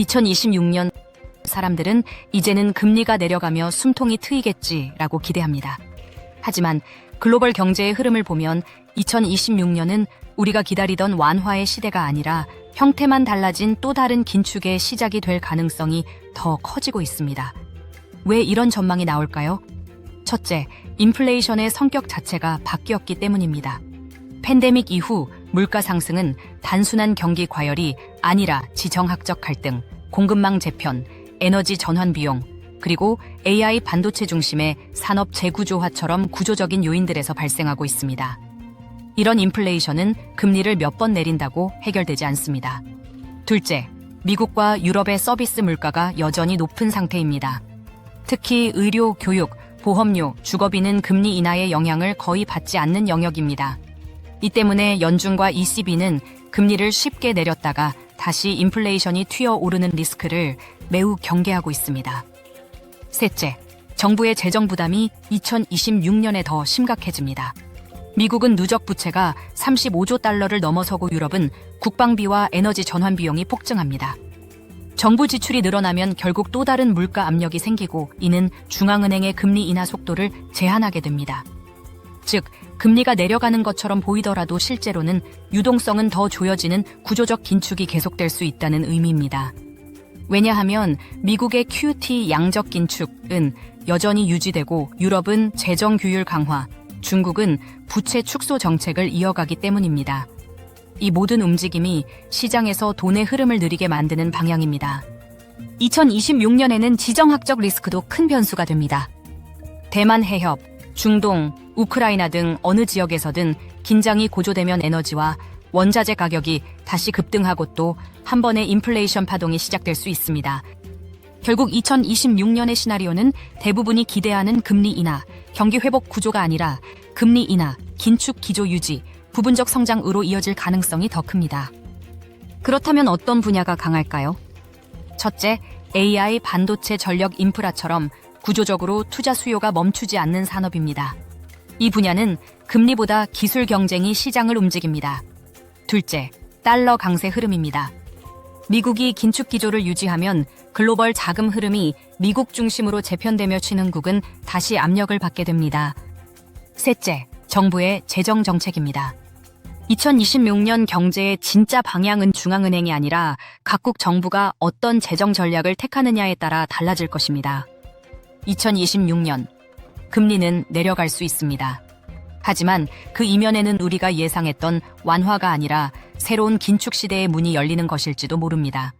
2026년 사람들은 이제는 금리가 내려가며 숨통이 트이겠지라고 기대합니다. 하지만 글로벌 경제의 흐름을 보면 2026년은 우리가 기다리던 완화의 시대가 아니라 형태만 달라진 또 다른 긴축의 시작이 될 가능성이 더 커지고 있습니다. 왜 이런 전망이 나올까요? 첫째, 인플레이션의 성격 자체가 바뀌었기 때문입니다. 팬데믹 이후 물가 상승은 단순한 경기 과열이 아니라 지정학적 갈등, 공급망 재편, 에너지 전환 비용, 그리고 AI 반도체 중심의 산업 재구조화처럼 구조적인 요인들에서 발생하고 있습니다. 이런 인플레이션은 금리를 몇 번 내린다고 해결되지 않습니다. 둘째, 미국과 유럽의 서비스 물가가 여전히 높은 상태입니다. 특히 의료, 교육, 보험료, 주거비는 금리 인하의 영향을 거의 받지 않는 영역입니다. 이 때문에 연준과 ECB는 금리를 쉽게 내렸다가 다시 인플레이션이 튀어 오르는 리스크를 매우 경계하고 있습니다. 셋째, 정부의 재정 부담이 2026년에 더 심각해집니다. 미국은 누적 부채가 35조 달러를 넘어서고 유럽은 국방비와 에너지 전환 비용이 폭증합니다. 정부 지출이 늘어나면 결국 또 다른 물가 압력이 생기고 이는 중앙은행의 금리 인하 속도를 제한하게 됩니다. 즉, 금리가 내려가는 것처럼 보이더라도 실제로는 유동성은 더 조여지는 구조적 긴축이 계속될 수 있다는 의미입니다. 왜냐하면 미국의 QT 양적 긴축은 여전히 유지되고 유럽은 재정 규율 강화, 중국은 부채 축소 정책을 이어가기 때문입니다. 이 모든 움직임이 시장에서 돈의 흐름을 느리게 만드는 방향입니다. 2026년에는 지정학적 리스크도 큰 변수가 됩니다. 대만 해협, 중동, 우크라이나 등 어느 지역에서든 긴장이 고조되면 에너지와 원자재 가격이 다시 급등하고 또 한 번의 인플레이션 파동이 시작될 수 있습니다. 결국 2026년의 시나리오는 대부분이 기대하는 금리 인하, 경기 회복 구조가 아니라 금리 인하, 긴축 기조 유지, 부분적 성장으로 이어질 가능성이 더 큽니다. 그렇다면 어떤 분야가 강할까요? 첫째, AI 반도체 전력 인프라처럼 구조적으로 투자 수요가 멈추지 않는 산업입니다. 이 분야는 금리보다 기술 경쟁이 시장을 움직입니다. 둘째, 달러 강세 흐름입니다. 미국이 긴축 기조를 유지하면 글로벌 자금 흐름이 미국 중심으로 재편되며 신흥국은 다시 압력을 받게 됩니다. 셋째, 정부의 재정 정책입니다. 2026년 경제의 진짜 방향은 중앙은행이 아니라 각국 정부가 어떤 재정 전략을 택하느냐에 따라 달라질 것입니다. 2026년 금리는 내려갈 수 있습니다. 하지만 그 이면에는 우리가 예상했던 완화가 아니라 새로운 긴축 시대의 문이 열리는 것일지도 모릅니다.